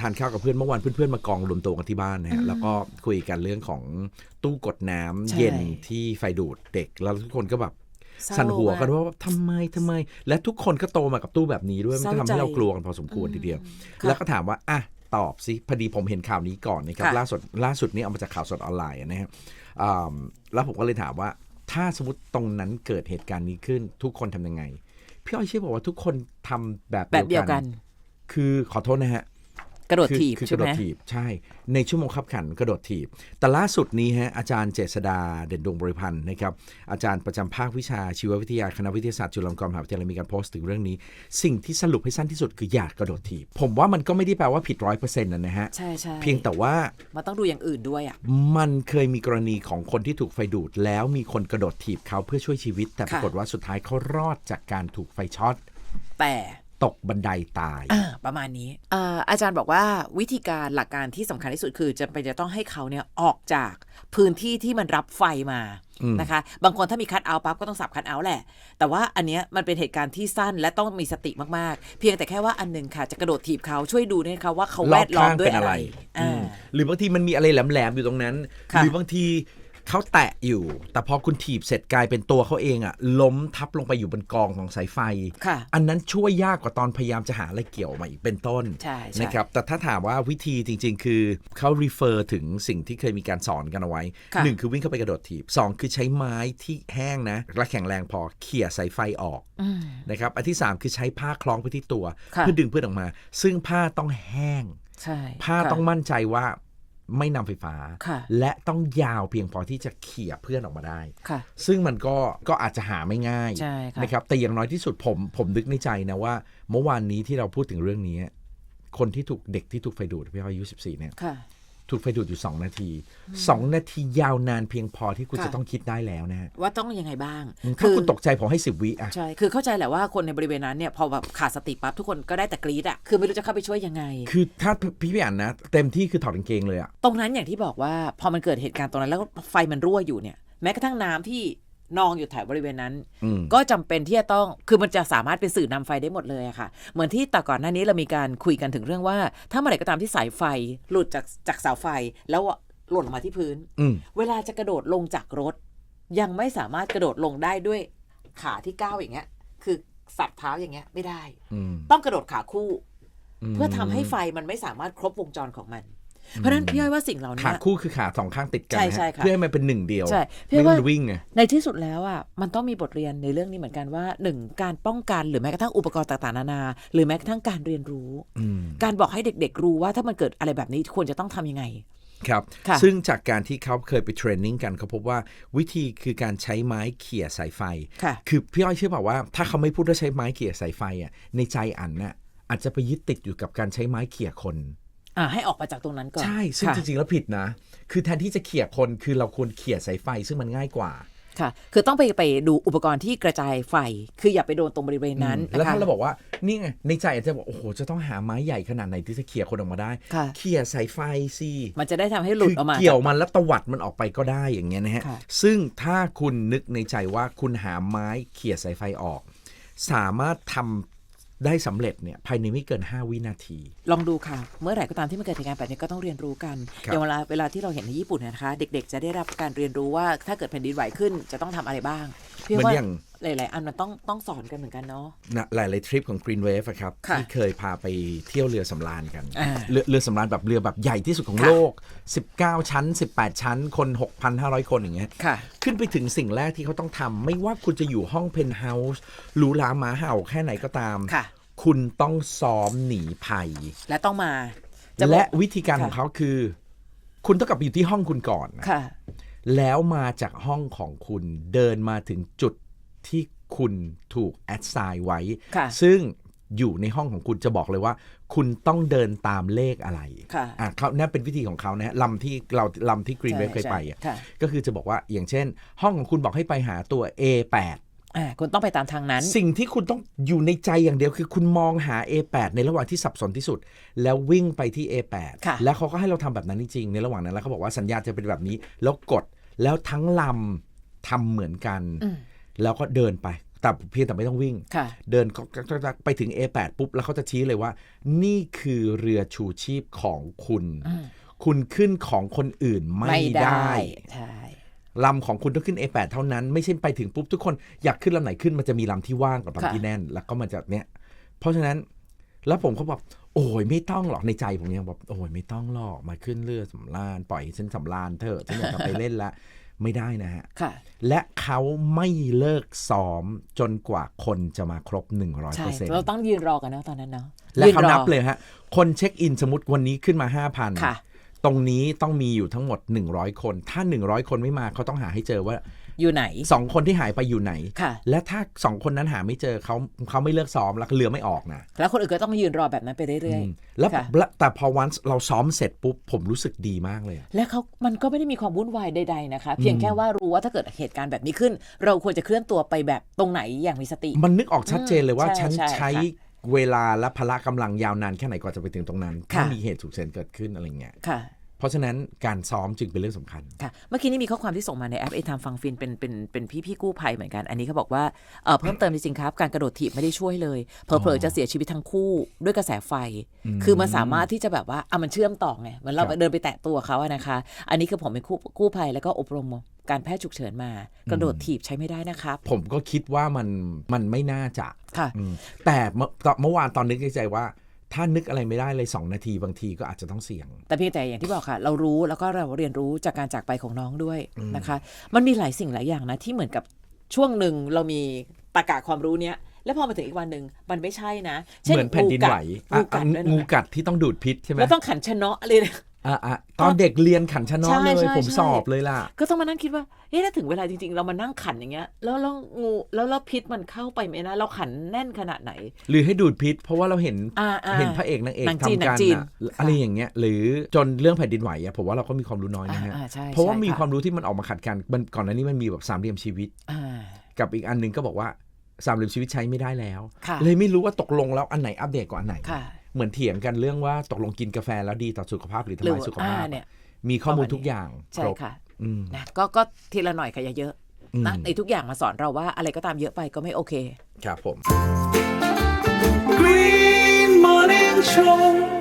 ทานข้าวกับเพื่อนเมื่อวานเพื่อนๆมากองรวมตัวกันที่บ้านนะอืฮะมแล้วก็คุยกันเรื่องของตู้กดน้ำใช่เย็นที่ไฟดูดเด็ก แล้วทุกคนก็แบบเศร้าสั่นหัวกันมากว่าทำไมทำไม และทุกคนก็โตมากับตู้แบบนี้ด้วยมันก็เศทำร้าให้เราใจกลัวกันพอสมควรทีเดียวค่ะแล้วก็ถามว่าอะตอบสิพอดีผมเห็นข่าวนี้ก่อนนะครับค่ะล่าสุดล่าสุดนี้เอามาจากข่าวสดออนไลน์นะครับอ่าแล้วผมก็เลยถามว่า ถ้าสมมติตรงนั้นเกิดเหตุการณ์นี้ขึ้น ทุกคนทำยังไง พี่อ้อยเชื่อบอกว่าทุกคนทำแบบแบบเดียวกัน คือขอโทษนะฮะ กระโดดคือถีบคือกใช่ระโดไหมดถีบใช่ ในชั่วโมงขับขันกระโดดถีบ แต่ล่าสุดนี้ฮะอาจารย์เจษดาเด่นดวงบริพันธ์นะครับอาจารย์ประจำภาควิชาชีววิทยาคณะวิทยาศาสตร์จุฬาลงกรณ์มหาวิทยาลัยมีการโพสต์ถึงเรื่องนี้ สิ่งที่สรุปให้สั้นที่สุดคืออย่ากระโดดถีบ ผมว่ามันก็ไม่ได้แปลว่าผิดร้อยเปอร์เซ็นต์นะฮะ ใช่ใช่เพียงแต่ว่ามันต้องดูอย่างอื่นด้วยอะ มันเคยมีกรณีของคนที่ถูกไฟดูด แล้วมีคนกระโดดถีบเขาเพื่อช่วยชีวิต แต่ปรากฏว่าสุดท้ายเขารอดจากการถูกไฟช็อต แต่ ตกบันไดตายอ่าประมาณนี้อ่าอาจารย์บอกว่าวิธีการหลักการที่สำคัญที่สุดคือจะเป็นจะต้องให้เขาเนี่ยออกจากพื้นที่ที่มันรับไฟมาอืมนะคะ บางคนถ้ามีคัดเอาท์ปั๊บก็ต้องสับคัดเอาท์แหละ แต่ว่าอันเนี้ยมันเป็นเหตุการณ์ที่สั้นและต้องมีสติมากๆ เพียงแต่แค่ว่าอันหนึงค่ะจะกระโดดถีบเขาช่วยดูด้วยนะคะว่าเขารแวอบดล้อมข้างด้วยเป็นอะอะไรไรอ่าอืมหรือบางทีมันมีอะไรแหลมๆอยู่ตรงนั้นค่ะหรือบางที เขาแตะอยู่ แต่พอคุณถีบเสร็จกลายเป็นตัวเขาเองอะล้มทับลงไปอยู่บนกองของสายไฟ ค่ะ อันนั้นช่วยยากกว่าตอนพยายามจะหาอะไรเกี่ยวมาอีกเป็นต้นใช่ใช่ นะครับ แต่ถ้าถามว่าวิธีจริง ๆ คือเขา refer ถึงสิ่งที่เคยมีการสอนกันเอาไว้ค่ะ หนึ่งคือวิ่งเข้าไปกระโดดถีบสองคือใช้ไม้ที่แห้งนะและแข็งแรงพอเขี่ยสายไฟออก อืม นะครับอันที่สามคือใช้ผ้าคล้องไปที่ตัว ค่ะ เพื่อดึงเพื่อนออกมา ซึ่งผ้าต้องแห้ง ใช่ผ้าค่ะ ต้องมั่นใจว่า ไม่นำไฟฟ้าค่ะและต้องยาวเพียงพอที่จะเขี่ยเพื่อนออกมาได้ค่ะซึ่งมันก็ก็อาจจะหาไม่ง่ายใช่ค่ะนะครับแต่อย่างน้อยที่สุดผมผมนึกในใจนะว่า เมื่อวานนี้ที่เราพูดถึงเรื่องนี้ คนที่ถูกเด็กที่ถูกไฟดูดพี่อ้อยอายุ 14 เนี่ยค่ะ ถูกไฟดูดอยู่ 2 นาที 2 นาทียาวนานเพียงพอที่คุณค่ะ จะต้องคิดได้แล้วนะฮะว่าต้องยังไงบ้าง ถ้าคุณตกใจผมให้ 10 วิอะ ใช่ คือเข้าใจแหละว่าคนในบริเวณนั้นเนี่ยพอแบบขาดสติปั๊บทุกคนก็ได้แต่กรี๊ดอะคือไม่รู้จะเข้าไปช่วยยังไง คือถ้าพี่พี่อ่านนะ เต็มที่คือถอดกางเกงเลยอะ ตรงนั้นอย่างที่บอกว่าพอมันเกิดเหตุการณ์ตรงนั้นแล้วไฟมันรั่วอยู่เนี่ย แม้กระทั่งน้ำที่ นองอยู่แถวบริเวณนั้นอืมก็จำเป็นที่จะต้องคือมันจะสามารถเป็นสื่อนำไฟได้หมดเลยอะค่ะ เหมือนที่แต่ก่อนหน้านี้เรามีการคุยกันถึงเรื่องว่า ถ้าเมื่อไหร่ก็ตามที่สายไฟหลุดจากจากเสาไฟแล้วหล่นลงมาที่พื้นอืมเวลาจะกระโดดลงจากรถ ยังไม่สามารถกระโดดลงได้ด้วยขาที่ก้าวอย่างเงี้ย คือสับเท้าอย่างเงี้ยไม่ได้อืมต้องกระโดดขาคู่มเพื่อทำให้ไฟมันไม่สามารถครบวงจรของมัน เพราะฉะนั้นพี่ย้อยว่าสิ่งเหล่านี้ขาคู่คือขาสองข้างติดกันใช่นะฮะใช่ค่ะเพื่อให้มันเป็นหนึ่งเดียวใช่พี่ไม่ว่างั้นมันวิ่งไงในที่สุดแล้วอะมันต้องมีบทเรียนในเรื่องนี้เหมือนกันว่าหนึ่งการป้องกันหรือแม้กระทั่งอุปกรณ์ต่างๆนานา หรือแม้กระทั่งการเรียนรู้อืมการบอกให้เด็ก ๆ รู้ว่าถ้ามันเกิดอะไรแบบนี้ควรจะต้องทำยังไงครับค่ะซึ่งจากการที่เขาเคยไปเทรนนิ่งกันเขาพบว่าวิธีคือการใช้ไม้เขี่ยสายไฟค่ะคือพี่อ้อยเชื่อเปล่าว่าถ้าเขาไม่พูดว่าใช้ไม้เขี่ยสายไฟอะในใจอันน่ะอาจจะไปยึดติดอยู่กับการใช้ไม้เขี่ยคน อ่าให้ออกมาจากตรงนั้นก่อน ใช่ ซึ่งค่ะจริง ๆ แล้วผิดนะ คือแทนที่จะเขี่ยคนคือเราควรเขี่ยสายไฟซึ่งมันง่ายกว่า ค่ะ คือต้องไปไปดูอุปกรณ์ที่กระจายไฟ คืออย่าไปโดนตรงบริเวณนั้นอืมแล้วนะคะถ้าเราบอกว่านี่ไงในใจอาจจะบอกโอ้โหจะต้องหาไม้ใหญ่ขนาดไหนที่จะเขี่ยคนออกมาได้ค่ะเขี่ยสายไฟสิมันจะได้ทำให้หลุดคือออกมาเกี่ยวมันแล้วตวัดมันออกไปก็ได้อย่างเงี้ยนะฮะค่ะซึ่งถ้าคุณนึกในใจว่าคุณหาไม้เขี่ยสายไฟออก สามารถทำ ได้สำเร็จเนี่ยภายในไม่เกิน 5 วินาที ลองดูค่ะ เมื่อไหร่ก็ตามที่มันเกิดเหตุการณ์แบบนี้ก็ต้องเรียนรู้กันครับอย่างเวลาเวลาที่เราเห็นในญี่ปุ่นเนยนะคะ เด็กๆ จะได้รับการเรียนรู้ว่าถ้าเกิดแผ่นดินไหวขึ้นจะต้องทำอะไรบ้างพี่เหมือนว่าอย่าง หลาย ๆ อันมันต้องต้องสอนกันเหมือนกันเนาะนะหลาย ๆ ทริปของ Green Wave อะครับค่ะที่เคยพาไปเที่ยวเรือสำราญกันอ่าเรือเรือสำราญแบบเรือแบบใหญ่ที่สุดของค่ะ โลก 19 ชั้น 18 ชั้น คน 6,500 คนอย่างเงี้ย ค่ะ ขึ้นไปถึงสิ่งแรกที่เขาต้องทำไม่ว่าคุณจะอยู่ห้องเพนท์เฮาส์หรูหราหมาเห่าแค่ไหนก็ตาม ค่ะ คุณต้องซ้อมหนีภัย และต้องมาจะบอก และวิธีการค่ะ ของเขาคือ คุณต้องกลับไปอยู่ที่ห้องคุณก่อนนะ ค่ะ แล้วมาจากห้องของคุณเดินมาถึงจุด ที่คุณถูกแอดไซน์ไว้ ค่ะซึ่งอยู่ในห้องของคุณจะบอกเลยว่า คุณต้องเดินตามเลขอะไรค่ะอะเขานั่นเป็นวิธีของเขานะฮะลำที่เราลำที่กรีนเวฟใช่เคยไปอะค่ะก็คือจะบอกว่าอย่างเช่น ห้องของคุณบอกให้ไปหาตัว A8 อ่าคุณต้องไปตามทางนั้น สิ่งที่คุณต้องอยู่ในใจอย่างเดียวคือคุณมองหา A8 ในระหว่างที่สับสนที่สุด แล้ววิ่งไปที่ A8 ค่ะ แล้วเขาก็ให้เราทำแบบนั้นจริงๆในระหว่างนั้นแล้วเขาบอกว่าสัญญาณจะเป็นแบบนี้ แล้วกดแล้วทั้งลำทำเหมือนกัน อืม แล้วก็เดินไปแต่เพียงแต่ไม่ต้องวิ่งค่ะเดินก็ก็ก็ไปถึง A8 ปุ๊บ แล้วเขาจะชี้เลยว่า นี่คือเรือชูชีพของคุณอืมคุณขึ้นของคนอื่นไม่ได้ใช่ลำของคุณต้องขึ้น A8 เท่านั้น ไม่ใช่ไปถึงปุ๊บทุกคนอยากขึ้นลำไหนขึ้นมันจะมีลำที่ว่างกับลำที่แน่น แล้วก็มันจะเนี้ยเพราะฉะนั้นแล้วผมก็บอกโอ้ยไม่ต้องหรอกในใจผมยังบอกโอ้ยไม่ต้องหรอกมาขึ้นเรือสำราญปล่อยฉันสำราญเถอะฉันอยากจะไปเล่นละ ไม่ได้นะฮะค่ะและเขาไม่เลิกซ้อมจนกว่าคนจะมาครบใช่100%เราต้องยืนรอกันนะตอนนั้นเนาะและยืเขารอนับเลยฮะ คนเช็คอินสมมติวันนี้ขึ้นมาค่ะ5,000 ตรงนี้ต้องมีอยู่ทั้งหมด 100 คน ถ้า 100 คนไม่มาเขาต้องหาให้เจอว่า อยู่ไหน2คนที่หายไปอยู่ไหน ค่ะ และถ้า2คนนั้นหาไม่เจอเขาเขาไม่เลิกซ้อมแล้วเรือไม่ออกนะแล้วคนอื่นก็ต้องมายืนรอแบบนั้นไปเรื่อยอืมแล้วค่ะ และแต่พอวันเราซ้อมเสร็จปุ๊บผมรู้สึกดีมากเลยๆและเขามันก็ไม่ได้มีความวุ่นวายใด ๆ นะคะ เพียงแค่ว่ารู้ว่าถ้าเกิดเหตุการณ์แบบนี้ขึ้น เราควรจะเคลื่อนตัวไปแบบตรงไหนอย่างมีสติ มันนึกออกชัดเจนเลยว่าอืมฉันใช่ใช้ค่ะเวลาและพละกำลังยาวนานแค่ไหนกว่าจะไปถึงตรงนั้น ถ้าค่ะ มีเหตุฉุกเฉินเกิดขึ้นอะไรเงี้ย ค่ะ เพราะฉะนั้นการซ้อมจึงเป็นเรื่องสำคัญค่ะเมื่อกี้นี้มีข้อความที่ส่งมาในแอปเอทามฟังฟินเป็นเป็นเป็นพี่พี่ๆกู้ภัยเหมือนกัน อันนี้เขาบอกว่าเออเพิ่มเติมจริงๆครับ การกระโดดถีบไม่ได้ช่วยเลยเผลอๆจะเสียชีวิตทั้งคู่ด้วยกระแสไฟ คือมันสามารถที่จะแบบว่าอะมันเชื่อมต่อไงเหมือนเราครับเดินไปแตะตัวเขาอะนะคะ อันนี้คือผมเป็นกู้กู้ภัยแล้วก็อบรมการแพทย์ฉุกเฉินมา กระโดดถีบใช้ไม่ได้นะครับ ผมก็คิดว่ามันมันไม่น่าจะค่ะอืมแต่เมื่อตอนเมื่อวานตอนนึกในใจว่า ถ้านึกอะไรไม่ได้เลย 2 นาทีบางทีก็อาจจะต้องเสี่ยง แต่เพียงแต่อย่างที่บอกค่ะ เรารู้แล้วก็เราเรียนรู้จากการจากไปของน้องด้วยนะคะ มันมีหลายสิ่งหลายอย่างนะที่เหมือนกับช่วงหนึ่งเรามีตากาความรู้เนี้ยแล้วพอมาถึงอีกวันหนึ่งมันไม่ใช่นะช่เหมือนแผ่นดินไหวงูอะกัดอะด้วยงูนะกัดที่ต้องดูดพิษใช่ไหมแล้วต้องขันชะเนาะอะไรเนี่ยอะ อะตอนเด็กเรียนขันชะเนอใช่เลยใช่ผมใช่สอบเลยล่ะ ก็ต้องมานั่งคิดว่า เอ๊ะถ้าถึงเวลาจริง ๆ เรามานั่งขันอย่างเงี้ย แล้วแล้วงูแล้วแล้วพิษมันเข้าไปไหมนะเราขันแน่นขนาดไหน หรือให้ดูดพิษ เพราะว่าเราเห็นอ่าอ่าเห็นพระเอกนางเอกหนังจีนทำกันหนังจีนอะอะไรอย่างเงี้ยหรือจนเรื่องแผ่นดินไหวอะผมว่าเราก็มีความรู้น้อยนะฮะอ่าอ่าใช่เพราะว่าใช่มีค่ะความรู้ที่มันออกมาขัดกันมันก่อนหน้านี้มันมีแบบสามเหลี่ยมชีวิตอ่ากับอีกอันหนึงก็บอกว่าสามเหลี่ยมชีวิตใช้ไม่ได้แล้วค่ะเลยไม่รู้ว่าตกลงแล้วอันไหนอัปเดตกว่าอันไหนค่ะ เหมือนเถียงกันเรื่องว่าตกลงกินกาแฟแล้วดีต่อสุขภาพหรือหรือทำลายสุขภาพอ่าเนี่ยมีข้อมูลประมาณทุกอย่างใช่ครบค่ะอืมนะก็ก็ทีละหน่อยค่ะอย่าเยอะอืมนะในทุกอย่างมาสอนเราว่าอะไรก็ตามเยอะไปก็ไม่โอเค ครับผม Green Morning Show